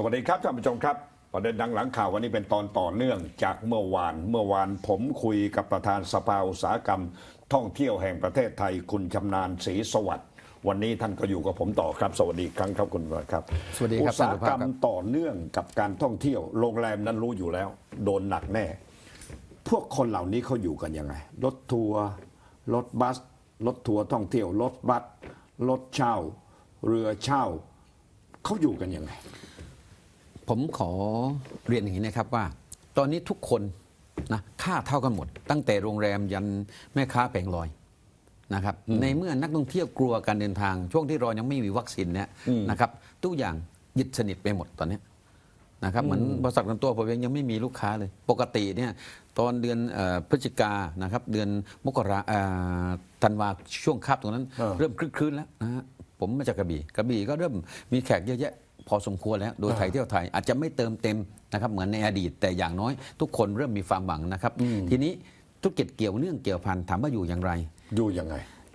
สวัสดีครับท่านผู้ชมครับ ประเด็นดังหลังข่าววันนี้เป็นตอนต่อเนื่องจากเมื่อวาน เมื่อวานผมคุยกับประธานสภาอุตสาหกรรม ท่องเที่ยวแห่งประเทศไทยคุณชำนาญศรีสวัสดิ์วันนี้ท่านก็อยู่กับผมต่อครับ สวัสดีอีกครั้งครับคุณวัฒน์ครับสวัสดีครับอุตสาหกรรมท่านสุภาพครับต่อเนื่องกับการท่องเที่ยว โรงแรมนั้นรู้อยู่แล้ว โดนหนักแน่ พวกคนเหล่านี้เขาอยู่กันยังไงรถทัวร์รถบัสรถทัวร์ท่องเที่ยวรถบัสรถเช่า เรือเช่าเขาอยู่กันยังไง ผมขอเรียนอย่างนี้นะครับว่า ตอนนี้ทุกคนนะค่าเท่ากันหมด ตั้งแต่โรงแรมยันแม่ค้าแผงลอยนะครับในเมื่อนักท่องเที่ยวกลัวการเดินทาง ช่วงที่เรายังไม่มีวัคซีนเนี่ยนะครับทุกอย่างยึดสนิทไปหมดตอนเนี้ยนะครับเหมือนบริษัทกันตัวผมเองยังไม่มีลูกค้าเลย ปกติเนี่ยตอนเดือนเอ่อพฤศจิกานะครับเดือนมกราเอ่อธันวาช่วงคาบตรงนั้นเออเริ่มคลึกคลื้นแล้วนะฮะผมมาจากกระบี่กระบี่ก็เริ่มมีแขกเยอะแยะ พอสมควรแล้วโดยไทยเที่ยวไทยอาจจะไม่เติมเต็มนะครับเหมือนในอดีต แต่อย่างน้อย ทุกคนเริ่มมีความหวังนะครับ ทีนี้ธุรกิจเกี่ยวเนื่องเกี่ยวพันถามว่าอยู่อย่างไร อยู่ยังไง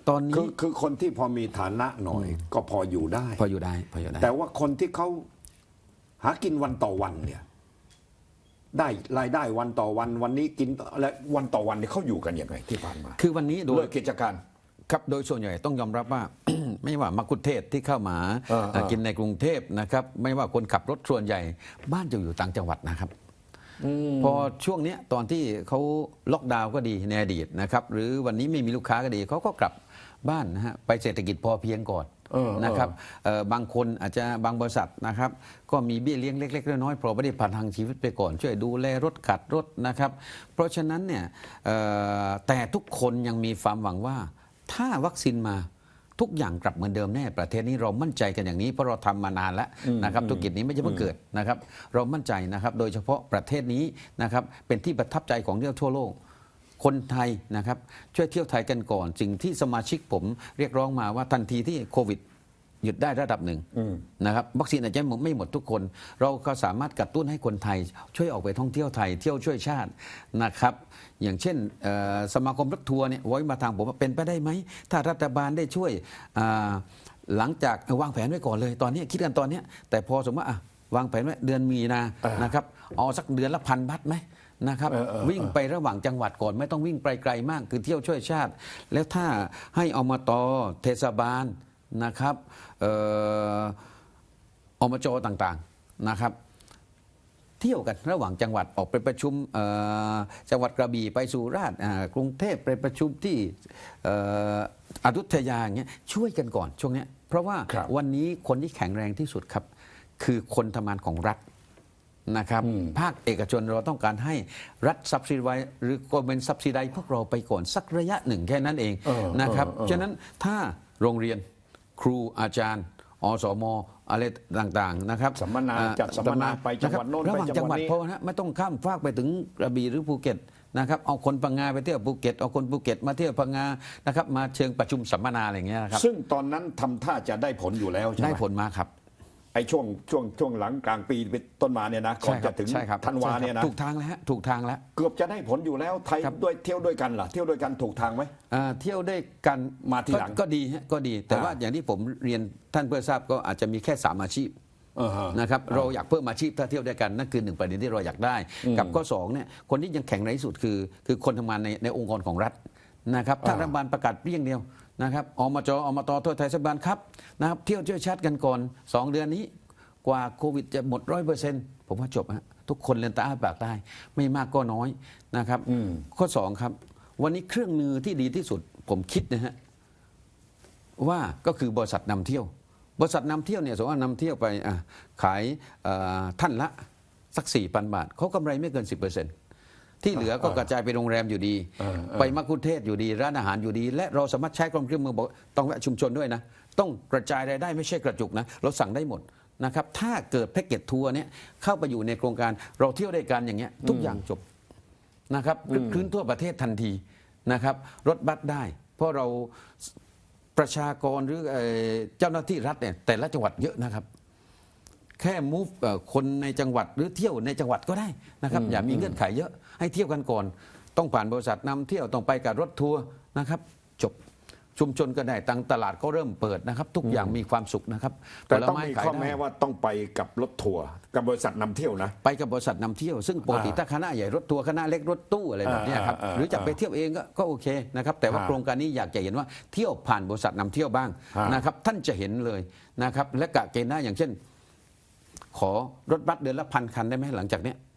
ตอนคืนี้อคือคนที่พอมีฐานะหน่อย ก็พออยู่ได้ พออยู่ได้พออยู่ได้ แต่ว่าคนที่เขาหากินวันต่อวันเนี่ย ได้รายได้วันต่อวัน วันนี้กินและวันต่อวันเนี่ยเขาอยู่กันยังไงที่ผ่านมาคือวันนี้โดย เลิกกิจการ ครับโดยส่วนใหญ่ต้องยอมรับว่า ไม่ว่ามักคุเทศที่เข้ามาเออเออกินในกรุงเทพนะครับ ไม่ว่าคนขับรถส่วนใหญ่ บ้านจะอยู่ต่างจังหวัดนะครับ พอช่วงเนี้ยตอนที่เขาล็อกดาวน์ก็ดีในอดีตนะครับหรือวันนี้ไม่มีลูกค้าก็ดีเขาก็กลับบ้านนะฮะไปเศรษฐกิจพอเพียงก่อนเออเออ นะครับเอ่อบางคนอาจจะบางบริษัทนะครับ ก็มีเบี้ยเลี้ยงเล็กๆน้อยๆเพราะไม่ได้ผ่านทางชีวิตไปก่อน ช่วยดูแลรถขัดรถนะครับ เพราะฉะนั้นเนี่ยเอ่อแต่ทุกคนยังมีความหวังว่า ถ้าวัคซีนมาทุกอย่างกลับเหมือนเดิมแน่ประเทศนี้เรามั่นใจกันอย่างนี้เพราะเราทำมานานแล้วนะครับธุรกิจนี้ไม่ใช่เพิ่งเกิดนะครับ เรามั่นใจนะครับโดยเฉพาะประเทศนี้นะครับเป็นที่ประทับใจของเที่ยวทั่วโลก คนไทยนะครับช่วยเที่ยวไทยกันก่อนสิ่งที่สมาชิกผมเรียกร้องมาว่าทันทีที่โควิด หยุดได้ระดับหนึ่งนะครับวัคซีนอาจจะไม่หมดทุกคน เราก็สามารถกระตุ้นให้คนไทย ช่วยออกไปท่องเที่ยวไทย เที่ยวช่วยชาตินะครับ อย่างเช่นเอ่อสมาคมรถทัวร์เนี่ยไว้มาทางผมว่าเป็นไปได้ไหม ถ้ารัฐบาลได้ช่วยอ่าหลังจากวางแผนไว้ก่อนเลยตอนนี้คิดกันตอนเนี้ยแต่พอสมมติว่าอะวางแผนไว้เดือนมีนาอ่านนะครับเอาสักเดือนละพันบัตรไหมนะครับเออเออวิ่งไประหว่างจังหวัดก่อนไม่ต้องวิ่งไปไกลมากคือเที่ยวช่วยชาติ แล้วถ้าให้อมตเทศบาลนะครับเอ่ออมจต่างๆนะครับ เที่ยวกันระหว่างจังหวัดออกไปประชุมเอ่อจังหวัดกระบี่ไปสุราษฎร์อ่ากรุงเทพไปประชุมที่เอ่ออยุธยาอย่างเงี้ยช่วยกันก่อนช่วงเนี้ยเพราะว่าครับวันนี้คนที่แข็งแรงที่สุดครับ คือคนทำงานของรัฐนะครับภาคเอกชนเราต้องการให้รัฐซับซิไดหรือก็เป็นซับซิไดพวกเราไปก่อนสักระยะหนึ่งแค่นั้นเองเออนะครับเออเออฉะนั้นถ้าโรงเรียน ครูอาจารย์อสมอะไรต่างๆนะครับสัมมนาอ่จัดสัมมนาไปจังหวัดโน้นระหไปว่างจัจังงหหวัวัดดนี้เพราะนะไม่ต้องข้ามฟากไปถึงกระบี่หรือภูเก็ตนะครับเอาคนพังงาไปเที่ยวภูเก็ตเอาคนภูเก็ตมาเที่ยวพังงานะครับมาเชิงประชุมสัมมนาอะไรอย่างเงี้ยนะครับซึ่งตอนนั้นทำท่าจะได้ผลอยู่แล้วใช่ไหมได้ผลมาครับ ไอ้ช่วงช่วงช่วงหลังกลางปีเป็นต้นมาเนี่ยนะก่อนครัจะถึงใช่ครับธันวาเนี่ยนะถูกทางแล้วฮะถูกทางแล้ว เกือบจะได้ผลอยู่แล้วไทยครับด้วยเที่ยวด้วยกันล่ะเที่ยวด้วยกันถูกทางไหมอ่าเที่ยวได้วยกันมาทีหลังก็ก็ดีฮะก็ดี แต่อ่าว่าอย่างที่ผมเรียนท่านเพื่อทราบก็อาจจะมีแค่สามอาชีพเออฮะนะครับเราอยากเพิ่มอาชีพถ้าเที่ยวด้วยกันนั่นคือหนึ่งประเด็นที่เราอยากได้ กับข้อสองเนี่ยคนที่ยังแข็งแรงที่สุดคือ คือคนทำงานในในองค์กรของรัฐนะครับถ้าอ่ารัฐบาลประกาศเพียงเดียว นะครับอมจอมตทั่วไทยสักบาลครับนะครับ เที่ยวช่วยชาติกันก่อน 2 เดือนนี้ กว่าโควิดจะหมดร้อยเปอร์เซ็นต์ผมว่าจบฮะทุกคนเรียนตาอ้าปากได้ ไม่มากก็น้อยนะครับข้อสองครับ วันนี้เครื่องมือที่ดีที่สุด ผมคิดนะฮะว่าก็คือบริษัทนำเที่ยว บริษัทนำเที่ยวเนี่ยสมมติว่านำเที่ยวไปอะขายเอ่อท่านละสักสี่พันบาทเขากำไรไม่เกิน 10% ที่เหลือก็กระจายไปโรงแรมอยู่ดีเออเออไปมักคุเทศอยู่ดี ร้านอาหารอยู่ดี และเราสามารถใช้กรมเครื่องมือบอกต้องแวะชุมชนด้วยนะ ต้องกระจายรายได้ไม่ใช่กระจุกนะเราสั่งได้หมดนะครับถ้าเกิดแพ็กเกจทัวร์เนี่ยเข้าไปอยู่ในโครงการเราเที่ยวด้วยกันอย่างเงี้ยทุกอย่างจบนะครับคลื่นทั่วประเทศทันทีนะครับรถบัสได้ เพราะเราประชากรหรือเอ่อเจ้าหน้าที่รัฐเนี่ยแต่ละจังหวัดเยอะนะครับ แค่ move เอ่อคนในจังหวัดหรือเที่ยวในจังหวัดก็ได้นะครับ อย่ามีเงื่อนไขเยอะ ให้เที่ยวกันก่อน ต้องผ่านบริษัทนำเที่ยวต้องไปกับรถทัวร์นะครับ จบชุมชนก็ได้ตังตลาดก็เริ่มเปิดนะครับ ทุกอย่างมีความสุขนะครับแต่ผลต้องไม้มีขายข้อได้แม้ว่าต้องไปกับรถทัวร์กับบริษัทนำเที่ยวนะ ไปกับบริษัทนำเที่ยว ซึ่งปกติอ่าถ้าคณะใหญ่รถทัวร์คณะเล็กรถตู้อะไรแบบเนี้ยครับอ่าอ่าหรือจะไปอ่าเที่ยวเองก็ก็โอเคนะครับแต่ว่าอ่าโครงการนี้อยากจะเห็นว่าเที่ยวผ่านบริษัทนำเที่ยวบ้างอ่านนะครับท่านจะเห็นเลยนะครับและกะเกณฑ์ได้อย่างเช่น ขอรถบัสเดือนละพันคันได้ไหมหลังจากเนี้ยอ่า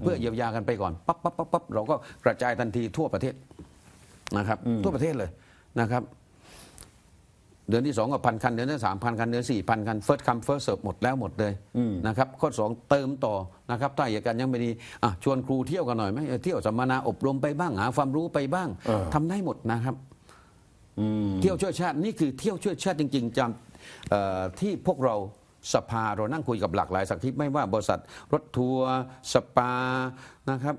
เพื่อเยียวยากันไปก่อนปั๊บปั๊บปั๊บปั๊บเราก็กระจายทันทีทั่วประเทศนะครับ ทั่วประเทศเลยนะครับ เดือนที่สองก็พันคัน เดือนที่สามพันคัน เดือนสี่พันคัน first come first serve หมดแล้วหมดเลยนะครับ ข้อสองเติมต่อนะครับถ้าเหตุการณ์ยังไม่ดีอะชวนครูเที่ยวกันหน่อยไหมเออเที่ยวสัมมนาอบรมไปบ้างหาความรู้ไปบ้างเออทำได้หมดนะครับเที่ยวช่วยชาตินี่คือเที่ยวช่วยชาติจริง ๆจำเอ่อที่พวกเรา สภาเรานั่งคุยกับหลากหลายสักทีไม่ว่าบริษัทรถทัวร์สปานะครับ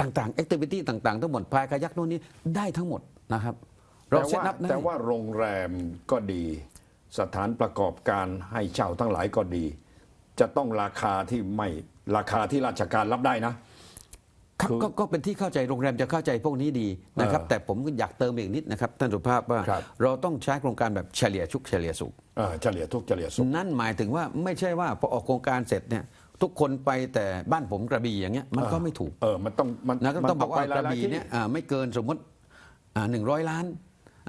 ต่างๆแอคทิวิตี้ต่างๆ ทั้งหมดพายกายักโน่นนี้ได้ทั้งหมดนะครับ เราแต่เซ็ตว่านับแต่ว่าโรงแรมก็ดี สถานประกอบการให้เช่าทั้งหลายก็ดี จะต้องราคาที่ไม่ราคาที่ราชการรับได้นะ ครับคือก็ก็เป็นที่เข้าใจโรงแรมจะเข้าใจพวกนี้ดีนะครับเออแต่ผมก็อยากเติมอีกนิดนะครับท่านสุภาพว่าครับ เราต้องใช้โครงการแบบเฉลี่ยชุกเฉลี่ยสุข เออเฉลี่ยทุกข์เฉลี่ยสุข นั่นหมายถึงว่าไม่ใช่ว่าพอออกโครงการเสร็จเนี่ยทุกคนไปแต่บ้านผมกระบี่อย่างเงี้ยมันก็ไม่ถูกเออมันต้องมันนะก็ต้องบอกว่าไปหกลระยๆบี่ที่เนี่ยอ่าไม่เกินสมมติหนึ่งร้อยล้าน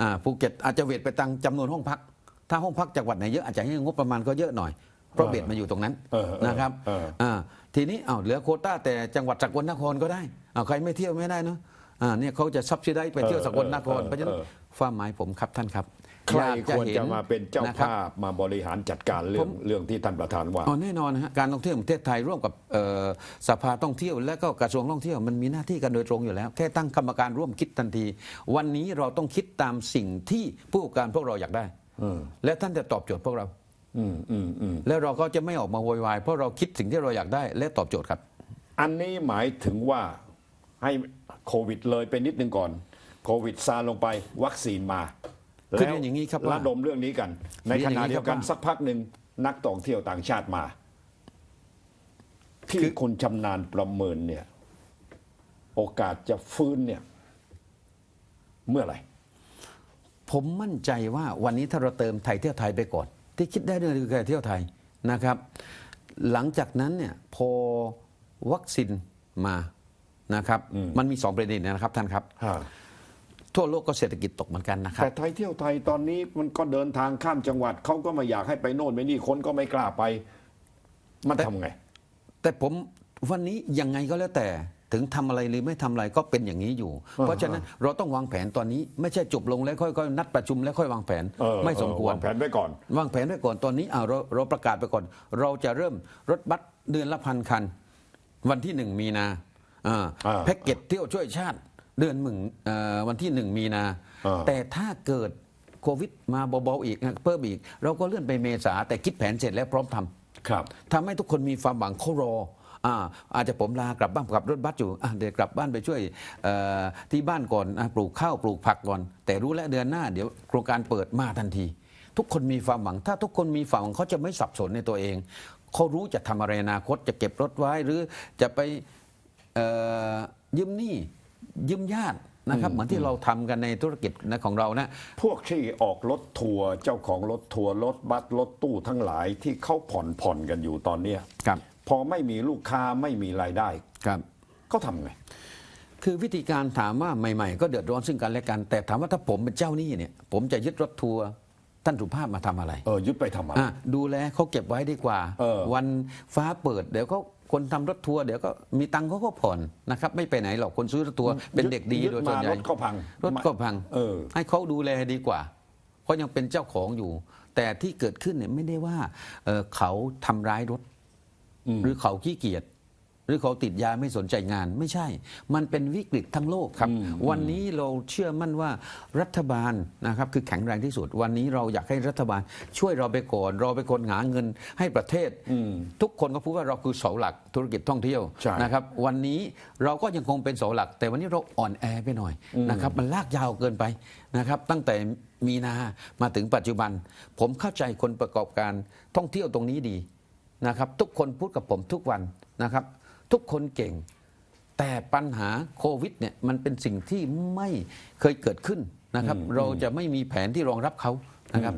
อ่าภูเก็ตอาจจะเวทไปตังจำนวนห้องพัก ถ้าห้องพักจังหวัดไหนเยอะอาจจะให้งบประมาณก็เยอะหน่อย เพราะเบสมันอยู่ตรงนั้นเออเออนะครับเอออ่าทีนี้อ้าวเหลือโควต้าแต่จังหวัดสกลนครก็ได้อ้าวใครไม่เที่ยวไม่ได้เนอะอ่าเนี่ยเขาจะซับซิได้ไปเที่ยวสกลนครเออเออเพราะฉะนั้นเออฟ้าหมายผมครับท่านครับใครอยากควรห็จะมาเป็นเจ้าะครับภาพมาบริหารจัดการเรื่องเรื่องที่ท่านประธานว่าอ๋อแน่นอนนะฮะการท่องเที่ยวแห่งประเทศไทยร่วมกับเอ่อสภาท่องเที่ยว และก็กระทรวงท่องเที่ยวมันมีหน้าที่กันโดยตรงอยู่แล้ว แค่ตั้งกรรมการร่วมคิดทันที วันนี้เราต้องคิดตามสิ่งที่ผู้ประกอบการพวกเราอยากได้และท่านจะตอบโจทย์พวกเรา อืมอืมอืมแล้วเราก็จะไม่ออกมาโวยวายเพราะเราคิดสิ่งที่เราอยากได้ และตอบโจทย์ครับ อันนี้หมายถึงว่าให้โควิดเลยไปนิดนึงก่อน โควิดซาลงไปวัคซีนมาคือเรียนอย่างนี้ครับว่าระดมเรื่องนี้กัน ในเรียขนอย่างณะนี้เดียวกันครับว่าสักพักหนึ่งนักท่องเที่ยวต่างชาติมา ที่คุณชำนาญประเมินเนี่ย โอกาสจะฟื้นเนี่ย เมื่อไหร่ ผมมั่นใจว่าวันนี้ถ้าเราเติมไทยเที่ยวไทยไปก่อน ที่คิดได้ด้วยคือการเที่ยวไทยนะครับ หลังจากนั้นเนี่ยพอวัคซีนมานะครับ มันมีสองประเด็นนะครับท่านครับ ทั่วโลกก็เศรษฐกิจตกเหมือนกันนะครับ แต่ไทยเที่ยวไทยตอนนี้มันก็เดินทางข้ามจังหวัดเขาก็ไม่อยากให้ไปโน่นไปนี่คนก็ไม่กล้าไป มันแต่ทำไง แต่ผมวันนี้ยังไงก็แล้วแต่ ถึงทำอะไรหรือไม่ทำอะไรก็เป็นอย่างนี้อยู่ เพราะฉะนั้นเราต้องวางแผนตอนนี้ไม่ใช่จบลงแล้วค่อยๆนัดประชุมแล้วค่อยวางแผนเออไม่สมควรเออวางแผนไว้ก่อน วางแผนไว้ก่อนตอนนี้อ่าเราเราประกาศไปก่อน เราจะเริ่มรถบัสเดือนละพันคัน วันที่หนึ่งมีนาอ่าอ่าแพ็กเกจเที่ยวช่วยชาติเดือนหนึ่งเอ่อวันที่หนึ่งมีนาอ่าแต่ถ้าเกิดโควิดมาเบาๆอีกเพิ่มอีก เราก็เลื่อนไปเมษาแต่คิดแผนเสร็จแล้วพร้อมทำครับทำให้ทุกคนมีความหวังเขารอ อ่าอาจจะผมลากลับบ้านขับรถบัสอยู่อะเดี๋ยวกลับบ้านไปช่วยเอ่อที่บ้านก่อนอะปลูกข้าวปลูกผักก่อน แต่รู้แล้วเดือนหน้าเดี๋ยวโครงการเปิดมาทันที ทุกคนมีความหวัง ถ้าทุกคนมีความหวังเขาจะไม่สับสนในตัวเองเขารู้จะทำอะไรอนาคตจะเก็บรถไว้หรือจะไปเอ่อยืมหนี้ยืมญาตินะครับเหมือนที่เราทำกันในธุรกิจนะของเรานะพวกที่ออกรถทัวร์เจ้าของรถทัวร์รถบัสรถตู้ทั้งหลายที่เขาผ่อนผ่อนกันอยู่ตอนเนี้ยครับ พอไม่มีลูกค้าไม่มีรายได้ครับเขาทำไง คือวิธีการถามว่าใหม่ ๆ ก็เดือดร้อนซึ่งกันและกัน แต่ถามว่าถ้าผมเป็นเจ้าหนี้เนี่ย ผมจะยึดรถทัวร์ท่านสุภาพมาทำอะไรเออยึดไปทำไมอะดูแลเขาเก็บไว้ดีกว่า เออ วันฟ้าเปิดเดี๋ยวก็คนทำรถทัวร์เดี๋ยวก็มีตังค์เขาก็ผ่อนนะครับไม่ไปไหนหรอกคนซื้อรถทัวร์เป็นเด็กดียึดโดยส่วนมาใหญ่รถก็พังรถก็พัง เออ ให้เขาดูแลดีกว่า เพราะยังเป็นเจ้าของอยู่ แต่ที่เกิดขึ้นเนี่ยไม่ได้ว่าเอ่อเขาทำร้ายรถ หรือเขาขี้เกียจหรือเขาติดยาไม่สนใจงานไม่ใช่ มันเป็นวิกฤตทั้งโลกครับ วันนี้เราเชื่อมั่นว่ารัฐบาลนะครับคือแข็งแรงที่สุด วันนี้เราอยากให้รัฐบาล ช่วยเราไปก่อนเราไปคนหาเงินให้ประเทศ ทุกคนก็พูดว่าเราคือเสาหลักธุรกิจท่องเที่ยวใช่นะครับ วันนี้เราก็ยังคงเป็นเสาหลัก แต่วันนี้เราอ่อนแอไปหน่อยนะครับ มันลากยาวเกินไปนะครับ ตั้งแต่มีนามาถึงปัจจุบัน ผมเข้าใจคนประกอบการท่องเที่ยวตรงนี้ดี นะครับทุกคนพูดกับผมทุกวันนะครับ ทุกคนเก่ง แต่ปัญหาโควิดเนี่ยมันเป็นสิ่งที่ไม่เคยเกิดขึ้นนะครับ เราจะไม่มีแผนที่รองรับเขานะครับ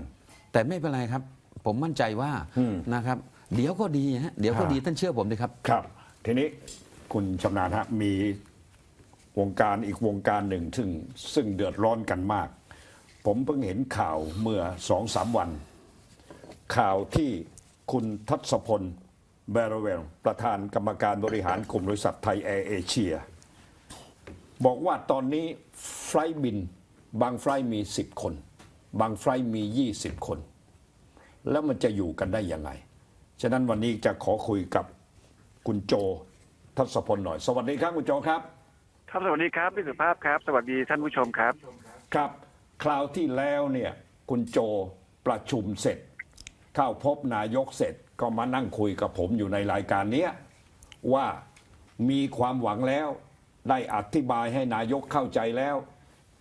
แต่ไม่เป็นไรครับ ผมมั่นใจว่าอืมนะครับ เดี๋ยวก็ดีฮะเดี๋ยวก็ฮะดีท่านเชื่อผมเลยครับ ครับ ทีนี้คุณชำนาญฮะมีวงการอีกวงการหนึ่งซึ่งซึ่งเดือดร้อนกันมาก ผมเพิ่งเห็นข่าวเมื่อสองสามวัน ข่าวที่ คุณทัศพลเบรเวล ประธานกรรมการบริหารกลุ่มบริษัทไทยแอร์เอเชีย บอกว่าตอนนี้ไฟลท์บิน บางไฟลท์มี 10 คน บางไฟลท์มี 20 คน แล้วมันจะอยู่กันได้ยังไง ฉะนั้นวันนี้จะขอคุยกับคุณโจทศพลหน่อย สวัสดีครับคุณโจครับ ครับสวัสดีครับพี่สุภาพครับ สวัสดีท่านผู้ชมครับ ครับ คราวที่แล้วเนี่ยคุณโจประชุมเสร็จ เข้าพบนายกเสร็จก็มานั่งคุยกับผมอยู่ในรายการเนี้ยว่ามีความหวังแล้ว ได้อธิบายให้นายกเข้าใจแล้ว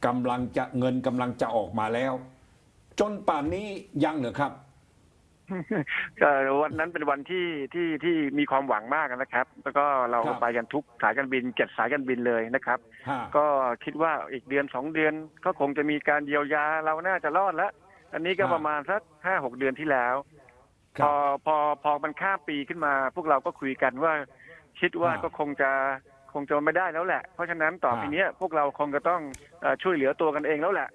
กำลังจะเงินกำลังจะออกมาแล้ว จนป่านนี้ยังเหรอครับก็วันนั้นเป็นวันที่ที่ที่มีความหวังมากนะครับ แล้วก็เราครับไปกันทุกสายการบินเจ็ดสายการบินเลยนะครับฮะก็คิดว่าอีกเดือนสองเดือนก็คงจะมีการเยียวยาเราน่าจะรอดแล้ว อันนี้ก็ครับประมาณสักห้าหกเดือนที่แล้วคพรัอบพอพอมันข้ามปีขึ้นมา พวกเราก็คุยกันว่า คิดว่าอ่าก็คงจะคงจะไม่ได้แล้วแหละ เพราะฉะนั้นต่อไปอ่าเนี้ยพวกเราคงจะต้องเอ่อช่วยเหลือตัวกันเองแล้วแหละ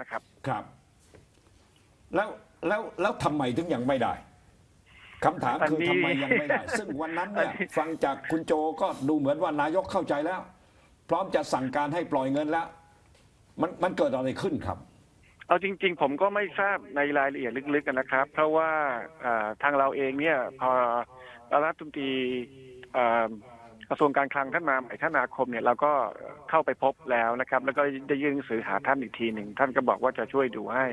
นะครับ ครับ แล้วแล้วแล้วทำไมถึงยังไม่ได้คำถามอันคือนี้ทำไมยังไม่ได้ ซึ่งวันนั้นเนี่ยอันนี้ฟังจากคุณโจก็ดูเหมือนว่านายกเข้าใจแล้ว พร้อมจะสั่งการให้ปล่อยเงินแล้ว มันมันเกิดอะไรขึ้นครับ เอาจริง ๆ ผมก็ไม่ทราบในรายละเอียดลึกๆกันนะครับ เพราะว่าทางเราเองเนี่ยพอรัฐมนตรีกระทรวงการคลังท่านมาใหม่ท่านอาคมเนี่ยเราก็เข้าไปพบแล้วนะครับ แล้วก็ได้ยื่นหนังสือหาท่านอีกทีหนึ่งท่านก็บอกว่าจะช่วยดูให้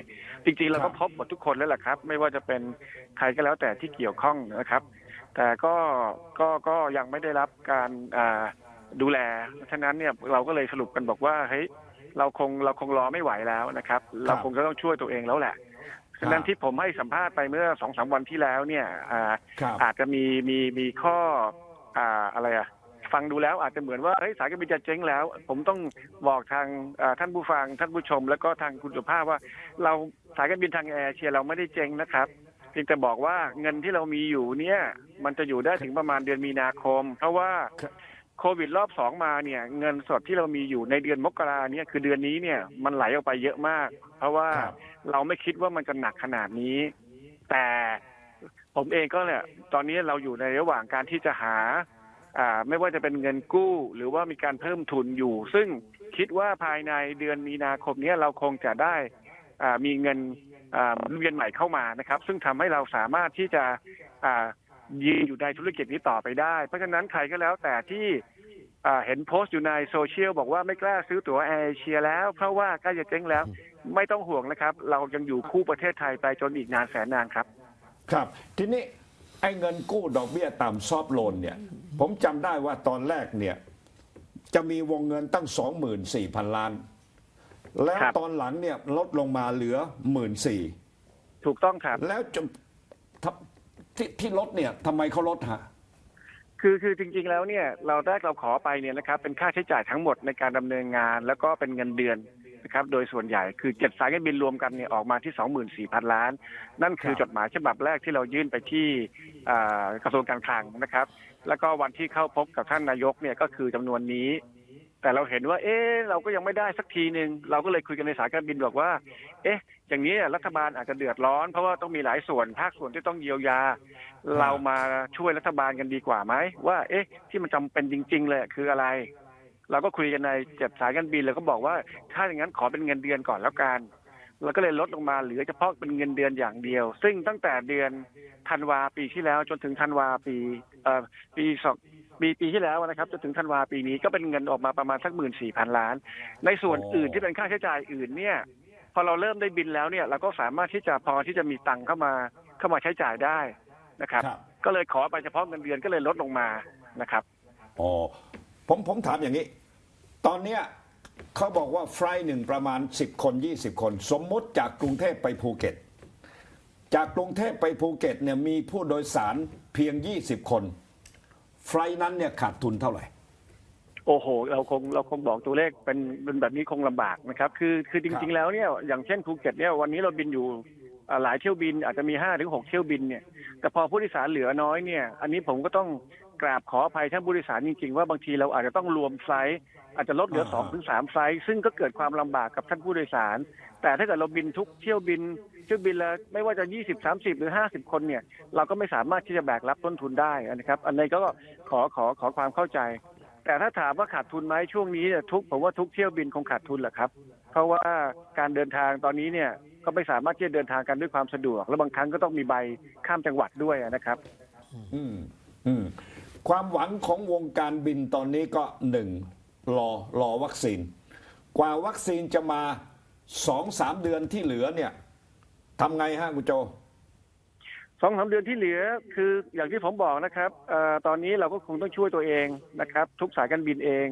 จริงๆ เราก็พบหมดทุกคนแล้วแหละครับ ไม่ว่าจะเป็นใครก็แล้วแต่ที่เกี่ยวข้องนะครับ แต่ก็ก็ก็ยังไม่ได้รับการดูแลฉะนั้นเนี่ยเราก็เลยสรุปกันบอกว่าเฮ้ย เราคงเราคงรอไม่ไหวแล้วนะครับ เราคงจะต้องช่วยตัวเองแล้วแหละฉะนั้นที่ผมให้สัมภาษณ์ไปเมื่อสองสามวันที่แล้วเนี่ยอ่าครับอาจจะมีมีมีข้ออ่าอะไรอะฟังดูแล้วอาจจะเหมือนว่าเฮ้ยสายการบินจะเจ๊งแล้ว ผมต้องบอกทางอ่าท่านผู้ฟังท่านผู้ชม แล้วก็ทางคุณสุภาพว่า เราสายการบินทางแอร์เชียเราไม่ได้เจ๊งนะครับเพียงแต่บอกว่าเงินที่เรามีอยู่เนี่ย มันจะอยู่ได้ถึงประมาณเดือนมีนาคม เพราะว่า ครับโควิดรอบสองมาเนี่ย เงินสดที่เรามีอยู่ในเดือนมกราเนี่ยคือเดือนนี้เนี่ยมันไหลออกไปเยอะมาก เพราะว่าครับเราไม่คิดว่ามันจะหนักขนาดนี้ แต่ผมเองก็เนี่ย ตอนนี้เราอยู่ในระหว่างการที่จะหาอ่าไม่ว่าจะเป็นเงินกู้ หรือว่ามีการเพิ่มทุนอยู่ ซึ่งคิดว่าภายในเดือนมีนาคมเนี้เราคงจะได้อ่ามีเงินอ่าหมุนเวียนใหม่เข้ามานะครับ ซึ่งทำให้เราสามารถที่จะอ่ายืนอยู่ในธุรกิจนี้ต่อไปได้ เพราะฉะนั้นใครก็แล้วแต่ที่อ่า เห็นโพสต์อยู่ในโซเชียลบอกว่าไม่กล้าซื้อตั๋วแอร์เอเชียแล้ว เพราะว่าใกล้จะเจ๊งแล้ว ไม่ต้องห่วงนะครับ เรายังอยู่คู่ประเทศไทยไปจนอีกนานแสนนานครับ ครับ ทีนี้ไอ้เงินกู้ดอกเบี้ยต่ำซอฟโลนเนี่ย ผมจำได้ว่าตอนแรกเนี่ย จะมีวงเงินตั้ง 24,000 ล้าน แล้วครับตอนหลังเนี่ยลดลงมาเหลือ 1 4ื่นถูกต้องครับ แล้วจะทำที่ที่ลดเนี่ยทำไมเขาลดฮะ คือคือจริงๆแล้วเนี่ยเราแรกเราขอไปเนี่ยนะครับเป็นค่าใช้จ่ายทั้งหมดในการดำเนินงาน แล้วก็เป็นเงินเดือนนะครับโดยส่วนใหญ่คือเจ็ดสายการบินรวมกันเนี่ยออกมาที่ 24,000 ล้าน นั่นคือครับจดหมายฉบับแรกที่เรายื่นไปที่อ่ากระทรวงการคลังนะครับ แล้วก็วันที่เข้าพบกับท่านนายกเนี่ยก็คือจำนวนนี้ แต่เราเห็นว่า เอ๊ะเราก็ยังไม่ได้สักทีหนึ่งเราก็เลยคุยกันในสายการบินบอกว่า เอ๊ะ อย่างนี้รัฐบาลอาจจะเดือดร้อน เพราะว่าต้องมีหลายส่วนภาคส่วนที่ต้องเยียวยา เรามาช่วยรัฐบาลกันดีกว่าไหมว่า เอ๊ะ ที่มันจำเป็นจริง ๆ เลยคืออะไร เราก็คุยกันในเจ็ดสายการบินแล้วก็บอกว่าถ้าอย่างนั้นขอเป็นเงินเดือนก่อนแล้วกันเราก็เลยลดลงมาเหลือเฉพาะเป็นเงินเดือนอย่างเดียว ซึ่งตั้งแต่เดือนธันวาปีที่แล้วจนถึงธันวาปีปีสอง ปีปีที่แล้วนะครับจนถึงธันวาปีนี้ก็เป็นเงินออกมาประมาณสักหมื่นสี่พันล้าน ในส่วนอ๋ออื่อื่นที่เป็นค่าใช้จ่ายอื่นเนี่ยพอเราเริ่มได้บินแล้วเนี่ยเราก็สามารถที่จะพอที่จะมีตังค์เข้ามาเข้ามาใช้จ่ายได้นะครับครับ ก็เลยขอไปเฉพาะเงินเดือนก็เลยลดลงมานะครับอ๋อผมผมถามอย่างนี้ ตอนเนี้ยเขาบอกว่าไฟล์หนึ่งประมาณ 10 คน 20 คน สมมุติจากกรุงเทพไปภูเก็ต จากกรุงเทพไปภูเก็ตเนี่ยมีผู้โดยสารเพียง 20 คน ไฟล์นั้นเนี่ยขาดทุนเท่าไหร่ โอ้โห เราคงเราคงบอกตัวเลขเป็นเป็นแบบนี้คงลำบากนะครับ คือคือจริง ๆ แล้วเนี่ยอย่างเช่นภูเก็ตเนี่ยวันนี้เราบินอยู่อ่าหลายเที่ยวบินอาจจะมีห้าถึงหกเที่ยวบินเนี่ย แต่พอผู้โดยสารเหลือน้อยเนี่ย อันนี้ผมก็ต้อง กราบขออภัยท่านผู้โดยสารจริงๆ ว่าบางทีเราอาจจะต้องรวมไฟลท์อาจจะลดเหลืออ่าสองถึงสามไฟลท์ซึ่งก็เกิดความลำบากกับท่านผู้โดยสาร แต่ถ้าเกิดเราบินทุกเที่ยวบินเที่ยวบินละไม่ว่าจะยี่สิบสามสิบหรือห้าสิบคนเนี่ย เราก็ไม่สามารถที่จะแบกรับต้นทุนได้นะครับ อันนี้ก็ขอขอขอความเข้าใจ แต่ถ้าถามว่าขาดทุนไหมช่วงนี้เนี่ยทุกผมว่าทุกเที่ยวบินคงขาดทุนแหละครับ เพราะว่าการเดินทางตอนนี้เนี่ยก็ไม่สามารถที่จะเดินทางกันด้วยความสะดวก และบางครั้งก็ต้องมีใบข้ามจังหวัดด้วยนะครับ อืม อืม ความหวังของวงการบินตอนนี้ก็หนึ่งรอรอวัคซีน กว่าวัคซีนจะมาสองสามเดือนที่เหลือเนี่ยทำไงฮะคุณโจสองสามเดือนที่เหลือคืออย่างที่ผมบอกนะครับอตอนนี้เราก็คงต้องช่วยตัวเองนะครับ ทุกสายการบินเอง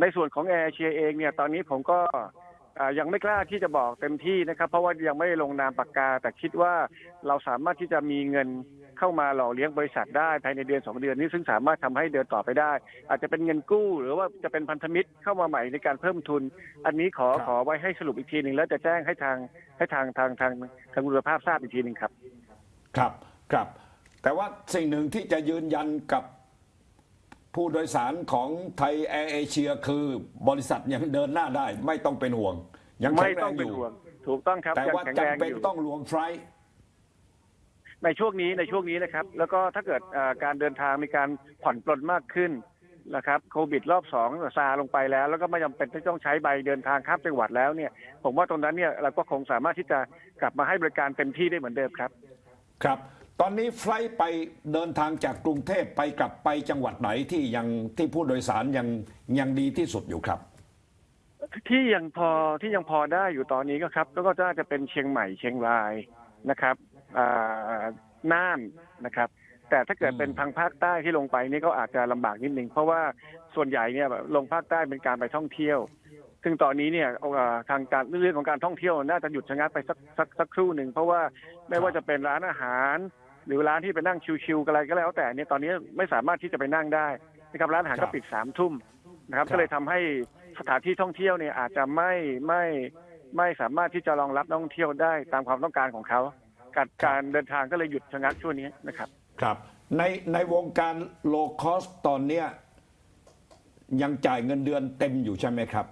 ในส่วนของแอร์เอเชียเองเนี่ย ตอนนี้ผมก็ ยังไม่กล้าที่จะบอกเต็มที่นะครับ เพราะว่ายังไม่ได้ลงนามปากกา แต่คิดว่าเราสามารถที่จะมีเงินเข้ามาหล่อเลี้ยงบริษัทได้ภายในเดือนสองเดือนนี้ซึ่งสามารถทำให้เดินต่อไปได้ อาจจะเป็นเงินกู้ หรือว่าจะเป็นพันธมิตรเข้ามาใหม่ในการเพิ่มทุน อันนี้ขอครับขอไว้ให้สรุปอีกทีหนึ่งแล้วจะแจ้งให้ทางให้ทางทางทางทางคุณภาพทราบอีกทีหนึ่งครับ ครับครับ แต่ว่าสิ่งหนึ่งที่จะยืนยันกับ ผู้โดยสารของไทยแอร์เอเชียคือบริษัทยังเดินหน้าได้ ไม่ต้องเป็นห่วง ยังไม่แข็งแรต้องงอเป็นยู่ ห่วงถูกต้องครับแต่ยังว่าแข็งแรงจำเป็นอยู่ ต้องรวมไฟลท์ในช่วงนี้ในช่วงนี้นะครับ แล้วก็ถ้าเกิดเอ่อการเดินทางมีการผ่อนปลนมากขึ้นนะครับโควิดรอบสองซาลงไปแล้ว แล้วก็ไม่จำเป็นที่ต้องใช้ใบเดินทางข้ามจังหวัดแล้วเนี่ย ผมว่าตรงนั้นเนี่ยเราก็คงสามารถที่จะกลับมาให้บริการเต็มที่ได้เหมือนเดิมครับ ครับ ตอนนี้ไฟลท์ไปเดินทางจากกรุงเทพไปกลับไปจังหวัดไหนที่ยังที่ผู้โดยสารยังยังดีที่สุดอยู่ครับ ที่ยังพอที่ยังพอได้อยู่ตอนนี้ก็ครับ ก็ก็น่าจะเป็นเชียงใหม่เชียงรายนะครับอ่าน่านนะครับ แต่ถ้าเกิดเป็นทางภาคใต้ที่ลงไปนี่ก็อาจจะลำบากนิดนึงเพราะว่าส่วนใหญ่เนี่ยแบบลงภาคใต้เป็นการไปท่องเที่ยว ซึ่งตอนนี้เนี่ยเอ่อทางการเรื่องของการท่องเที่ยวน่าจะหยุดชะงักไปสักสักสักครู่หนึ่งเพราะว่าไม่ว่าจะเป็นร้านอาหาร หรือร้านที่ไปนั่งชิวๆกันอะไรก็แล้ว แต่เนี่ยตอนนี้ไม่สามารถที่จะไปนั่งได้นะครับร้านอาหารครัก็บปิดสามทุ่มนะครับครับก็เลยทำให้สถานที่ท่องเที่ยวเนี่ยอาจจะไม่ไม่ไม่สามารถที่จะรองรับนักท่องเที่ยวได้ตามความต้องการของเขาการการเดินทางก็เลยหยุดชะงักช่วงนี้นะครับ ครับ ในในวงการโลคอสตอนเนี้ยยังจ่ายเงินเดือนเต็มอยู่ใช่ไหมครับ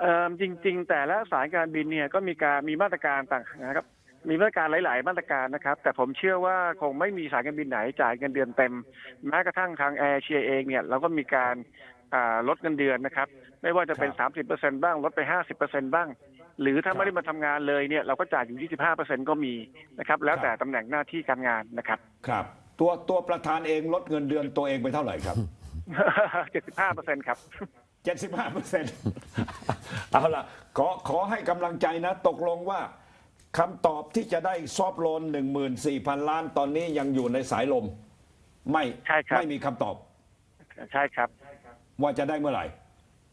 เอ่อจริง ๆ แต่ละสายการบินเนี่ยก็มีการมีมาตรการต่างนะครับ มีมาตรการหลาย ๆ มาตรการนะครับ แต่ผมเชื่อว่าคงไม่มีสายการบินไหนจ่ายเงินเดือนเต็มแม้กระทั่งทางแอร์เชียเองเนี่ยเราก็มีการอ่าลดเงินเดือนนะครับ ไม่ว่าจะเป็น 30%บ้างลดไป 50%บ้าง หรือถ้าครับไม่ได้มาทำงานเลยเนี่ยเราก็จ่ายอยู่ 25%ก็มีนะครับ แล้วแต่ตำแหน่งหน้าที่การงานนะครับ ครับ ตัวตัวประธานเองลดเงินเดือนตัวเองไปเท่าไหร่ครับ 75%ครับ75เปอร์เซ็นต์เอาล่ะขอขอให้กำลังใจนะ ตกลงว่า คำตอบที่จะได้ซอฟต์โลน14,000ล้านตอนนี้ยังอยู่ในสายลม ไม่ใช่ครับ ไม่มีคำตอบ ใช่ครับว่าจะได้เมื่อไหร่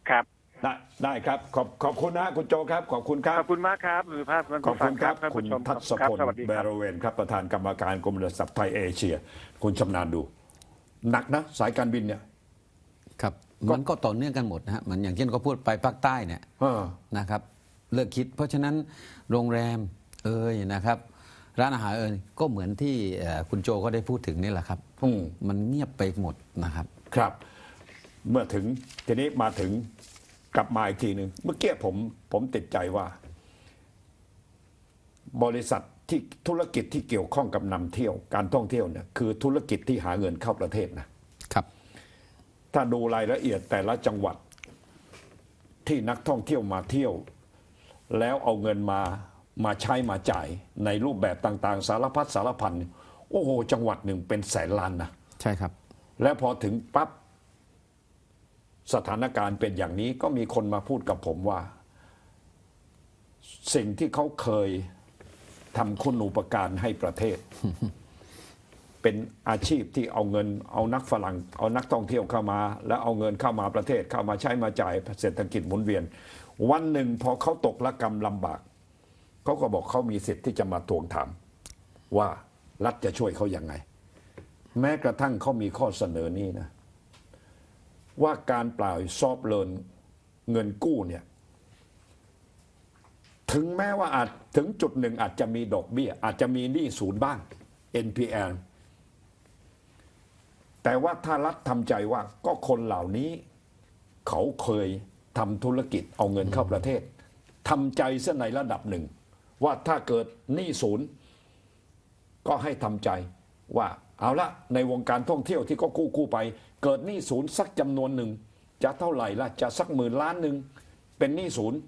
ครับได้ได้ครับขอบขอบคุณนะคุณโจครับ ขอบคุณครัขบ อบคุณมากครับหรือภาพขอบคุณครับ ท่านคุณผู้ชมทัศครับพลสวัสดีแบครับ รเวนครับ ประธานกรรมการกรมบริษัทไทยเอเชีย คุณชำนาญดู หนักนะ สายการบินเนี่ย ครับมันก็ต่อเนื่องกันหมดนะฮะมันอย่างเช่นก็พูดไปภาคใต้เนี่ยเออ นะครับเลิกคิด เพราะฉะนั้นโรงแรม เอ่ยนะครับ ร้านอาหารเอ่ยก็เหมือนที่เอ่อคุณโจก็ได้พูดถึงนี่แหละครับอืมมันเงียบไปหมดนะครับ ครับ เมื่อถึงทีนี้มาถึงกลับมาอีกทีหนึ่งเมื่อกี้ผมผมติดใจว่า บริษัทที่ธุรกิจที่เกี่ยวข้องกับนำเที่ยวการท่องเที่ยวเนี่ยคือธุรกิจที่หาเงินเข้าประเทศนะครับ ถ้าดูรายละเอียดแต่ละจังหวัดที่นักท่องเที่ยวมาเที่ยว แล้วเอาเงินมา มาใช้มาจ่ายในรูปแบบต่างๆ สารพัดสารพันโอ้โห จังหวัดหนึ่งเป็นแสนล้านนะใช่ครับ แล้วพอถึงปั๊บสถานการณ์เป็นอย่างนี้ก็มีคนมาพูดกับผมว่า สิ่งที่เขาเคยทำคุณูปการให้ประเทศ เป็นอาชีพที่เอาเงิน เอานักฝรั่ง เอานักท่องเที่ยวเข้ามา แล้วเอาเงินเข้ามาประเทศเข้ามาใช้มาจ่ายเศรษฐกิจหมุนเวียน วันหนึ่งพอเขาตกระกรรมลำบาก เขาก็บอกเขามีสิทธิ์ที่จะมาทวงถาม ว่ารัฐจะช่วยเขาอย่างไง แม้กระทั่งเขามีข้อเสนอนี้นะ ว่าการปล่อยซอฟเลินเงินกู้เนี่ย ถึงแม้ว่าอาจถึงจุดหนึ่งอาจจะมีดอกเบี้ย อาจจะมีหนี้ศูนย์บ้าง NPL แต่ว่าถ้ารัฐทำใจว่าก็คนเหล่านี้ เขาเคยทำธุรกิจเอาเงินเข้าประเทศทำใจเส้นในระดับหนึ่ง ว่าถ้าเกิดหนี้ศูนย์ก็ให้ทำใจว่าเอาละในวงการท่องเที่ยวที่ก็กู้กู้ไป เกิดหนี้ศูนย์สักจำนวนหนึ่ง จะเท่าไหร่ละจะสักหมื่นล้านหนึ่งเป็นหนี้ศูนย์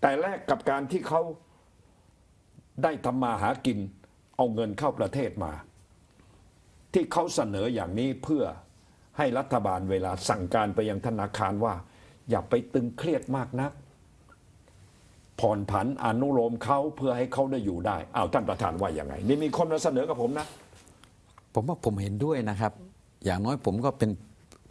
แต่แลกกับการที่เขาได้ทำมาหากินเอาเงินเข้าประเทศมา ที่เขาเสนออย่างนี้เพื่อให้รัฐบาลเวลาสั่งการไปยังธนาคารว่า อย่าไปตึงเครียดมากนัก ผ่อนผันอนุโลมเขาเพื่อให้เขาได้อยู่ได้อ้าวท่านประธานว่าอย่างไง นี่มีคนมาเสนอกับผมนะ ผมว่าผมเห็นด้วยนะครับ อย่างน้อยผมก็เป็น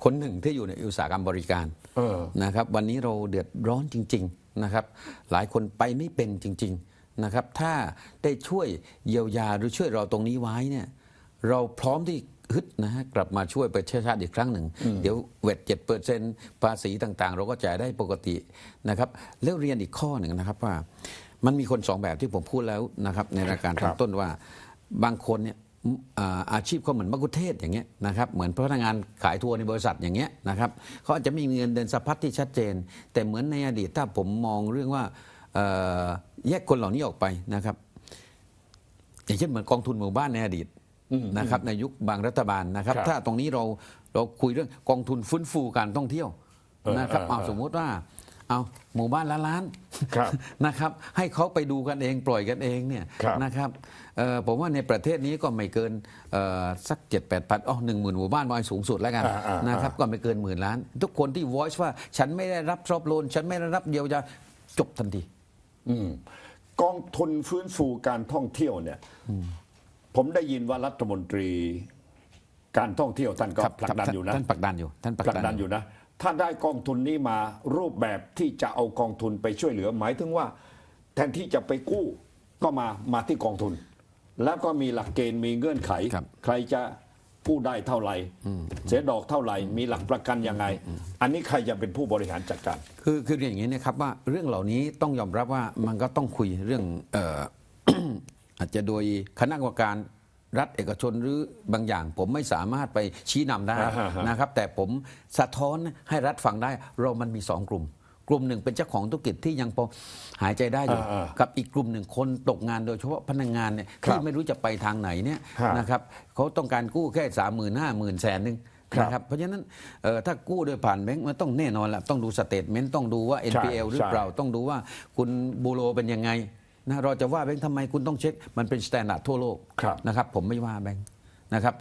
คนหนึ่งที่อยู่ในอุตสาหกรรมบริการเออ นะครับ วันนี้เราเดือดร้อนจริง ๆนะครับ หลายคนไปไม่เป็นจริง ๆนะครับ ถ้าได้ช่วยเยียวยาหรือช่วยเราตรงนี้ไว้เนี่ย เราพร้อมที่ ฮึดนะฮะกลับมาช่วยประเทศชาติอีกครั้งหนึ่ง เดี๋ยวเวทเจ็ดเปอร์เซ็นภาษีต่างๆ เราก็จ่ายได้ปกตินะครับแล้วเรียนอีกข้อหนึ่งนะครับว่า มันมีคนสองแบบที่ผมพูดแล้วนะครับในรายการครับตอนต้นว่าบางคนเนี่ยอ่าอาชีพเขาเหมือนมะกุเทศอย่างเงี้ยนะครับเหมือนพนักงานขายทัวร์ในบริษัทอย่างเงี้ยนะครับเขาอาจจะไม่มีเงินเดือนสะพัดที่ชัดเจน แต่เหมือนในอดีตถ้าผมมองเรื่องว่าเอ่อแยกคนเหล่านี้ออกไปนะครับ อย่างเช่นเหมือนกองทุนหมู่บ้านในอดีต นะครับในยุคบางรัฐบาลนะครับครับ ถ้าตรงนี้เราเราคุยเรื่องกองทุนฟื้นฟูการท่องเที่ยวเออนะครับเออเอาเออสมมุติว่าเอาหมู่บ้านละล้านครับนะครับ ให้เขาไปดูกันเองปล่อยกันเองเนี่ยครับนะครับเอ่อผมว่าในประเทศนี้ก็ไม่เกินเอ่อสักเจ็ดแปดพันอ๋อหนึ่งหมื่นหมู่บ้านมาสูงสุดแล้วกันอ่าอ่านะครับก็ไม่เกินหมื่นล้าน ทุกคนที่ voice ว่าฉันไม่ได้รับซอฟโลน ฉันไม่ได้รับเยียวยาจบทันทีอืมกองทุนฟื้นฟูการท่องเที่ยวเนี่ย ผมได้ยินว่ารัฐมนตรีการท่องเที่ยวท่านก็ครับผลักดันอยู่นะท่านผลักดันอยู่ท่านผลัผลักดันอยู่นะถ้าได้กองทุนนี้มารูปแบบที่จะเอากองทุนไปช่วยเหลือหมายถึงว่า แทนที่จะไปกู้ก็มามาที่กองทุน แล้วก็มีหลักเกณฑ์มีเงื่อนไขครับใครจะกู้ได้เท่าไหร่เสียดอกเท่าไหร่ มีหลักประกันยังไง อันนี้ใครจะเป็นผู้บริหารจัดการ คือคือเรียนอย่างนี้นะครับว่าเรื่องเหล่านี้ต้องยอมรับว่ามันก็ต้องคุยเรื่องเอ่ออาจจะโดยคณะกรรมการรัฐเอกชนหรือบางอย่าง ผมไม่สามารถไปชี้นำได้อ่าฮะนะครับ แต่ผมสะท้อนให้รัฐฟังได้ เรามันมีสองกลุ่ม กลุ่มหนึ่งเป็นเจ้าของธุรกิจที่ยังพอหายใจได้อยู่อ่ากับอีกกลุ่มหนึ่งคนตกงานโดยเฉพาะพนักงานเนี่ยครับที่ไม่รู้จะไปทางไหนเนี่ยฮะนะครับเขาต้องการกู้แค่สามหมื่นห้าหมื่นแสนหนึ่งครับนะครับเพราะฉะนั้นเอ่อถ้ากู้โดยผ่านแบงก์มันต้องแน่นอนละต้องดูสเตทเมนต์ต้องดูว่า NPL หรือเปล่าต้องดูว่าคุณบูโรเป็นยังไง นะเราจะว่าแบงก์ทำไมคุณต้องเช็ค มันเป็นสแตนดาร์ดทั่วโลกครับ นะครับ ผมไม่ว่าแบงก์นะครับ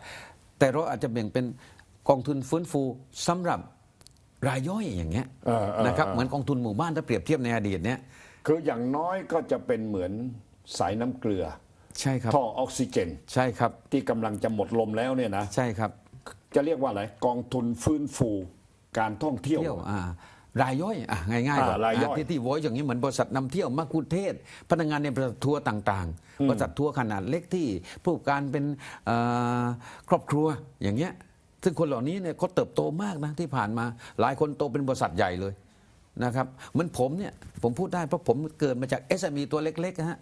แต่เราอาจจะแบ่งเป็นกองทุนฟื้นฟูสำหรับรายย่อยอย่างเงี้ยเออเออนะครับ เออ เหมือนกองทุนหมู่บ้านถ้าเปรียบเทียบในอดีตเนี้ยคืออย่างน้อยก็จะเป็นเหมือนสายน้ำเกลือ ใช่ครับ ท่อออกซิเจน ใช่ครับ ที่กำลังจะหมดลมแล้วเนี่ยนะ ใช่ครับจะเรียกว่าอะไรกองทุนฟื้นฟูการท่องเที่ยว เที่ยวอ่า รายย่อยอะง่ายๆก่อนอ่ารายย่อยอะที่ที่โวยอย่างนี้เหมือนบริษัทนำเที่ยวมักคุเทศพนักงานในบริษัททัวร์ต่างๆบริษัททัวร์ขนาดเล็กที่ผู้ประกอบการเป็นเอ่อครอบครัวอย่างเงี้ยซึ่งคนเหล่านี้เนี่ยเขาเติบโตมากนะที่ผ่านมาหลายคนโตเป็นบริษัทใหญ่เลยนะครับเหมือนผมเนี่ยผมพูดได้เพราะผมเกิดมาจาก SME ตัวเล็กๆนะฮะ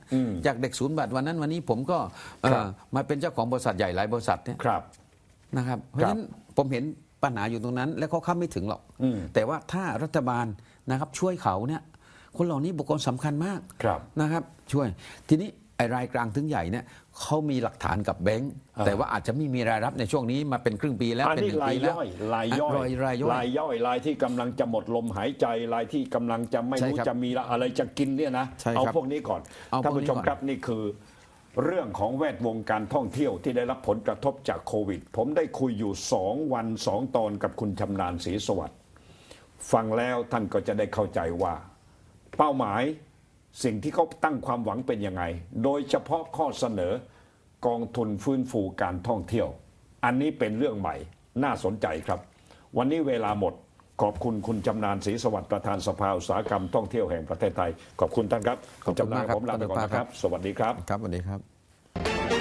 จากเด็กศูนย์บาทวันนั้นวันนี้ผมก็เอ่อครับ มาเป็นเจ้าของบริษัทใหญ่หลายบริษัทเนี่ย ครับ นะครับ เพราะฉะนั้นผมเห็น ปัญหาอยู่ตรงนั้น และเขาเข้าไม่ถึงหรอกอืมแต่ว่าถ้ารัฐบาลนะครับช่วยเขาเนี่ยคนเหล่านี้บุคคลสำคัญมากครับนะครับ ช่วยทีนี้ไอ้รายกลางถึงใหญ่เนี่ยเขามีหลักฐานกับแบงก์อ่าแต่ว่าอาจจะไม่มีรายรับในช่วงนี้มาเป็นครึ่งปีแล้วอันเป็นหนี้นึ่งรายปีแล้วย่อยรายย่อยรายรายย่อยรายย่อยรายที่กำลังจะหมดลมหายใจรายที่กำลังจะไม่ใช่รู้ครับจะมีอะไรจะกินเนี่ยนะใช่ครับเอาพวกนี้ก่อนเอาท่านพวกนี้ผู้ชมก่อนครับนี่คือ เรื่องของแวดวงการท่องเที่ยวที่ได้รับผลกระทบจากโควิด ผมได้คุยอยู่สองวันสองตอนกับคุณชำนาญศรีสวัสดิ์ฟังแล้วท่านก็จะได้เข้าใจว่า เป้าหมายสิ่งที่เขาตั้งความหวังเป็นยังไง โดยเฉพาะข้อเสนอกองทุนฟื้นฟูการท่องเที่ยว อันนี้เป็นเรื่องใหม่น่าสนใจครับ วันนี้เวลาหมด ขอบคุณคุณจำนานศรีสวัสดิ์ประธานสภาอุตสาหกรรมท่องเที่ยวแห่งประเทศไทย ขอบคุณท่านครับขอบคุณจำนานมากครับผมลาไปก่อนท่านนะครับ สวัสดีครับ ครับสวัสดีครับ